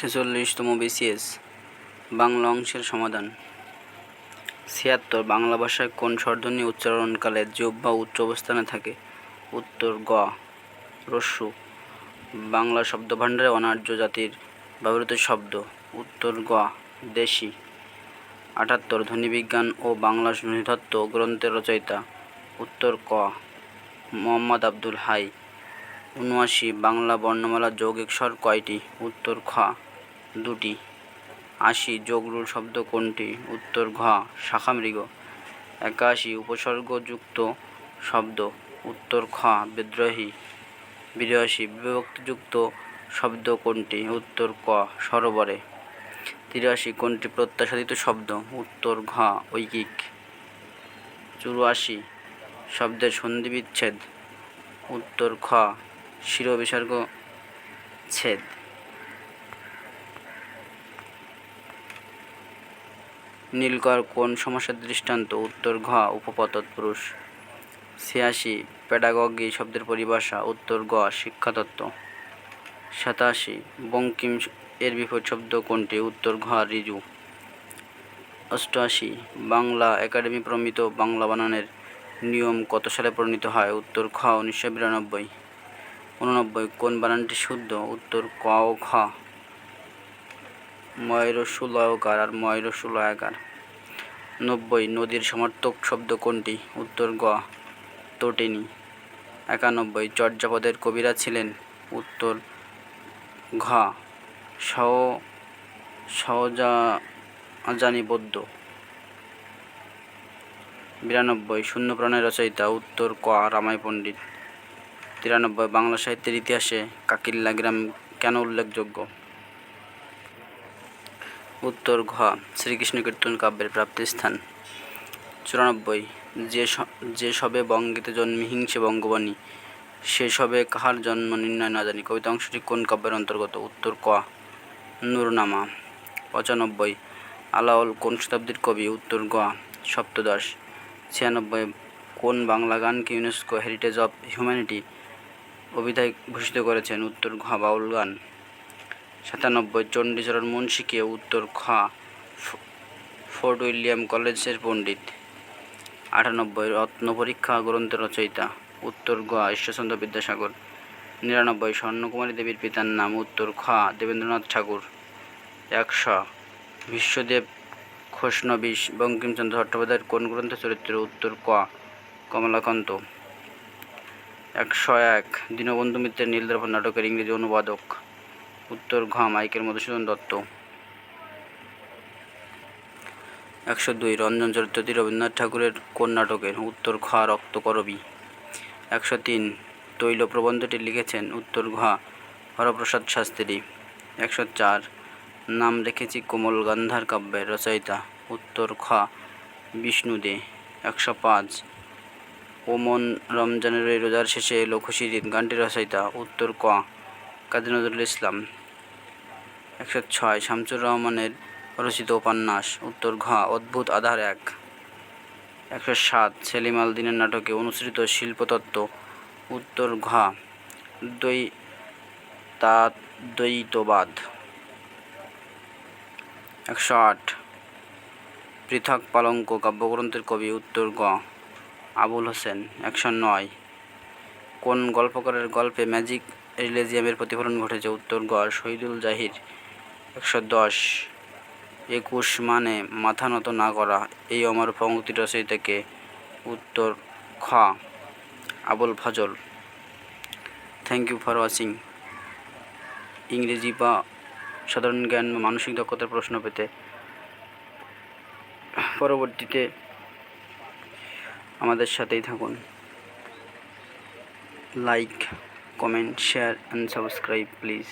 ছেচল্লিশতম BCS, Bangla অংশের সমাধান। ছিয়াত্তর, বাংলা ভাষায় কোন স্বরধ্বনি উচ্চারণকালে যোগ বা উচ্চ অবস্থানে থাকে? উত্তর গ, রস্যু। বাংলা শব্দভাণ্ডারে অনার্য জাতির ব্যবহৃত শব্দ। উত্তর গ, দেশি। আটাত্তর, ধ্বনিবিজ্ঞান ও বাংলা ধ্বনিতত্ত্ব গ্রন্থের রচয়িতা। উত্তর ক, মোহাম্মদ আব্দুল হাই। উনআশি, বাংলা বর্ণমালা যৌগিক স্বর কয়টি? উত্তর খ দুটি। আশি যোগরূঢ় শব্দ কোনটি? উত্তর ঘ, শাখামৃগ। একাশি উপসর্গযুক্ত শব্দ। উত্তর খ, বিদ্রোহী। বিরাশি বিভক্তিযুক্ত শব্দ কোনটি? উত্তর ক, সরোবরে। তিরাশি কোনটি প্রত্যাশাদিত শব্দ? উত্তর ঘ, ঐকিক। চুরাশি শব্দের সন্ধি বিচ্ছেদ উত্তর খ শিরবিসর্গ ছেদ নীলকর কোন সমস্যার দৃষ্টান্ত? উত্তর ঘ উপপদ পুরুষ ছিয়াশি প্যাডাগগি শব্দের পরিভাষা। উত্তর গ, শিক্ষাতত্ত্ব। সাতাশি, বঙ্কিম এর বিপরীত শব্দ কোনটি? উত্তর ঘ, রিজু। অষ্টআশি, বাংলা একাডেমি প্রমিত বাংলা বানানের নিয়ম কত সালে প্রণীত হয়? উত্তর খ উনিশশো বিরানব্বই। উননব্বই, কোন বানানটি শুদ্ধ? উত্তর ক ও খ ময়রসুলয়কার আর ময়রসুলয়াকার নব্বই, নদীর সমর্থক শব্দ কোনটি? উত্তর গ, তটিনী। একানব্বই, চর্যাপদের কবিরা ছিলেন। উত্তর ঘ সহ সহজা আজানি বৌদ্ধ। বিরানব্বই, শূন্য প্রাণের রচয়িতা। উত্তর ক, রামাই পণ্ডিত। তিরানব্বই, বাংলা সাহিত্যের ইতিহাসে কাকিল্লা গ্রাম কেন উল্লেখযোগ্য? উত্তর ঘ, শ্রীকৃষ্ণ কীর্তন কাব্যের প্রাপ্তিস্থান চুরানব্বই, যে যে সবে বঙ্গেতে জন্মে হিংসে বঙ্গবাণী সে সবে কাহার জন্ম নির্ণয় না জানি। কবিতা অংশটি কোন কাব্যের অন্তর্গত? উত্তর ক, নুরনামা। পঁচানব্বই, আলাওল কোন শতাব্দীর কবি? উত্তর গ, সপ্তদশ। ছিয়ানব্বই, কোন বাংলা গানকে ইউনেস্কো হেরিটেজ অফ হিউম্যানিটি অভিধায় ভূষিত করেছেন? উত্তর ঘ, বাউল গান। সাতানব্বই চণ্ডীচরণ মুন্সিকে উত্তর খ ফোর্ট উইলিয়াম কলেজের পণ্ডিত। আটানব্বই রত্ন পরীক্ষা গ্রন্থের রচয়িতা। উত্তর গ, ঈশ্বরচন্দ্র বিদ্যাসাগর। নিরানব্বই স্বর্ণকুমারী দেবীর পিতার নাম। উত্তর খ, দেবেন্দ্রনাথ ঠাকুর। একশো, বিশ্বদেব খোষ্ণবিশ বঙ্কিমচন্দ্র চট্টোপাধ্যায়ের কোন গ্রন্থ চরিত্র উত্তর ক, কমলাকান্ত? একশো এক, দীনবন্ধু মিত্রের নীলদ্রভর নাটকের ইংরেজি অনুবাদক। উত্তর ঘ মাইকেল মধুসূদন দত্ত। একশো দুই, রঞ্জন চরিত্রটি রবীন্দ্রনাথ ঠাকুরের কোন নাটকের উত্তর ঘ, রক্তকরবী। একশো তিন তৈল প্রবন্ধটি লিখেছেন উত্তর ঘ, হরপ্রসাদ শাস্ত্রী। একশো চার, নাম রেখেছি কোমল গান্ধার কাব্যের রচয়িতা। উত্তর খ বিষ্ণু দে। একশো পাঁচ, ওমন রমজানের রোজার শেষে খুশির গানটির রচয়িতা। উত্তর ক, কাজী নজরুল ইসলাম। একশো ছয়, শামসুর রহমানের রচিত উপন্যাস, উত্তর ঘ, অদ্ভুত আধার এক। একশো সাত, সেলিম আল দিনের নাটকে অনুসৃত শিল্পতত্ত্ব, উত্তর ঘ, দ্বৈ দ্বৈতবাদ। একশো আট, পৃথক পালঙ্ক কাব্যগ্রন্থের কবি, উত্তর গ আবুল হোসেন। একশো নয়, কোন গল্পকারের গল্পে ম্যাজিক রিলেজিয়ামের প্রতিফলন ঘটেছে? উত্তর গ শহীদুল জাহির একশো দশ। একুশ মানে মাথা নত না করা। এই অমর পঙ্ক্তি থেকে উত্তর খ। Abul Fazal. Thank you for watching ইংরেজি বা সাধারণ জ্ঞান বা মানসিক দক্ষতার প্রশ্ন পেতে পরবর্তীতে আমাদের সাথেই থাকুন। Like comment share and subscribe please